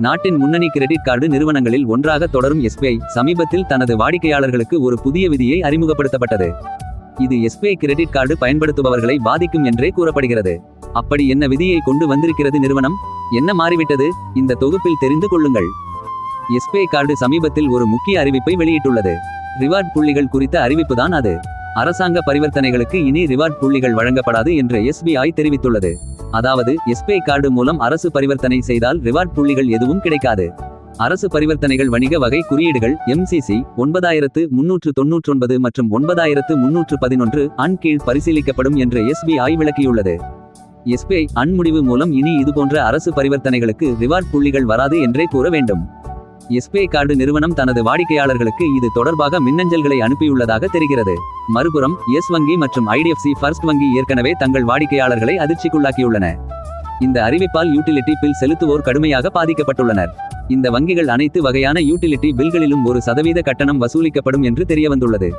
நாட்டின் முன்னணி credit card நிறுவனங்களில் ஒன்றாக தொடரும் எஸ்பிஐ சமீபத்தில் தனது வாடிக்கையாளர்களுக்கு ஒரு புதிய விதியை அறிமுகப்படுத்தப்பட்டது. இது எஸ்பிஐ கிரெடிட் கார்டு பயன்படுத்துபவர்களை பாதிக்கும் என்றே கூறப்படுகிறது. அப்படி என்ன விதியை கொண்டு வந்திருக்கிறது நிறுவனம்? என்ன மாறிவிட்டது? இந்த தொகுப்பில் தெரிந்து கொள்ளுங்கள். எஸ்பிஐ கார்டு சமீபத்தில் ஒரு முக்கிய அறிவிப்பை வெளியிட்டுள்ளது. ரிவார்ட் புள்ளிகள் குறித்த அறிவிப்புதான் அது. அரசாங்க பரிவர்த்தனைகளுக்கு இனி ரிவார்ட் புள்ளிகள் வழங்கப்படாது என்று எஸ்பிஐ தெரிவித்துள்ளது. அதாவது எஸ்பிஐ கார்டு மூலம் அரசு பரிவர்த்தனை செய்தால் ரிவார்ட் புள்ளிகள் எதுவும் கிடைக்காது. அரசு பரிவர்த்தனைகள் வணிக வகை குறியீடுகள் எம்சிசி ஒன்பதாயிரத்து முன்னூற்று தொன்னூற்றொன்பது மற்றும் ஒன்பதாயிரத்து முன்னூற்று பதினொன்று அன் கீழ் பரிசீலிக்கப்படும் என்று எஸ்பிஐ விளக்கியுள்ளது. எஸ்பிஐ அன் முடிவு மூலம் இனி இதுபோன்ற அரசு பரிவர்த்தனைகளுக்கு ரிவார்ட் புள்ளிகள் வராது என்றே கூற வேண்டும். எஸ்பிஐ கார்டு நிறுவனம் தனது வாடிக்கையாளர்களுக்கு இது தொடர்பாக மின்னஞ்சல்களை அனுப்பியுள்ளதாக தெரிகிறது. மறுபுறம் எஸ் வங்கி மற்றும் ஐடிஎஃப்சி ஃபர்ஸ்ட் வங்கி ஏற்கனவே தங்கள் வாடிக்கையாளர்களை அதிர்ச்சிக்குள்ளாக்கியுள்ளன. இந்த அறிவிப்பால் யூட்டிலிட்டி பில் செலுத்துவோர் கடுமையாக பாதிக்கப்பட்டுள்ளனர். இந்த வங்கிகள் அனைத்து வகையான யூட்டிலிட்டி பில்களிலும் ஒரு சதவீத கட்டணம் வசூலிக்கப்படும் என்று தெரியவந்துள்ளது.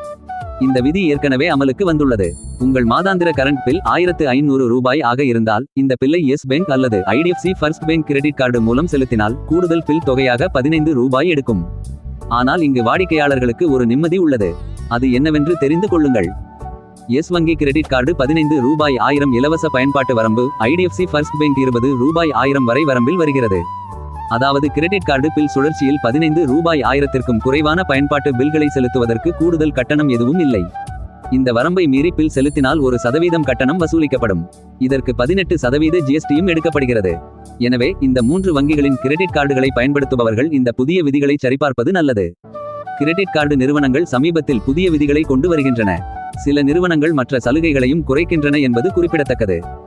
இந்த விதி ஏற்கனவே அமலுக்கு வந்துள்ளது. உங்கள் மாதாந்திர கரண்ட் பில் ஆயிரத்து ஐநூறு ரூபாய் ஆக இருந்தால் இந்த பில்லை எஸ் பேங்க் அல்லது IDFC first bank credit card மூலம் செலுத்தினால் கூடுதல் பில் தொகையாக பதினைந்து ரூபாய் எடுக்கும். ஆனால் இங்கு வாடிக்கையாளர்களுக்கு ஒரு நிம்மதி உள்ளது. அது என்னவென்று தெரிந்து கொள்ளுங்கள். எஸ் வங்கி கிரெடிட் கார்டு பதினைந்து ரூபாய் ஆயிரம் இலவச பயன்பாட்டு வரம்பு ஐடிஎஃப்சி ஃபர்ஸ்ட் பேங்க் இருபது ரூபாய் ஆயிரம் வரை வரம்பில் வருகிறது. அதாவது கிரெடிட் கார்டு பில் சுழற்சியில் பதினைந்து ரூபாய் ஆயிரத்திற்கும் குறைவான பயன்பாட்டு பில்களை செலுத்துவதற்கு கூடுதல் கட்டணம் எதுவும் இல்லை. இந்த வரம்பை மீறி பில் செலுத்தினால் ஒரு சதவீதம் கட்டணம் வசூலிக்கப்படும். இதற்கு பதினெட்டு சதவீத ஜிஎஸ்டியும் எடுக்கப்படுகிறது. எனவே இந்த மூன்று வங்கிகளின் கிரெடிட் கார்டுகளை பயன்படுத்துபவர்கள் இந்த புதிய விதிகளை சரிபார்ப்பது நல்லது. கிரெடிட் கார்டு நிறுவனங்கள் சமீபத்தில் புதிய விதிகளை கொண்டு வருகின்றன. சில நிறுவனங்கள் மற்ற சலுகைகளையும் குறைக்கின்றன என்பது குறிப்பிடத்தக்கது.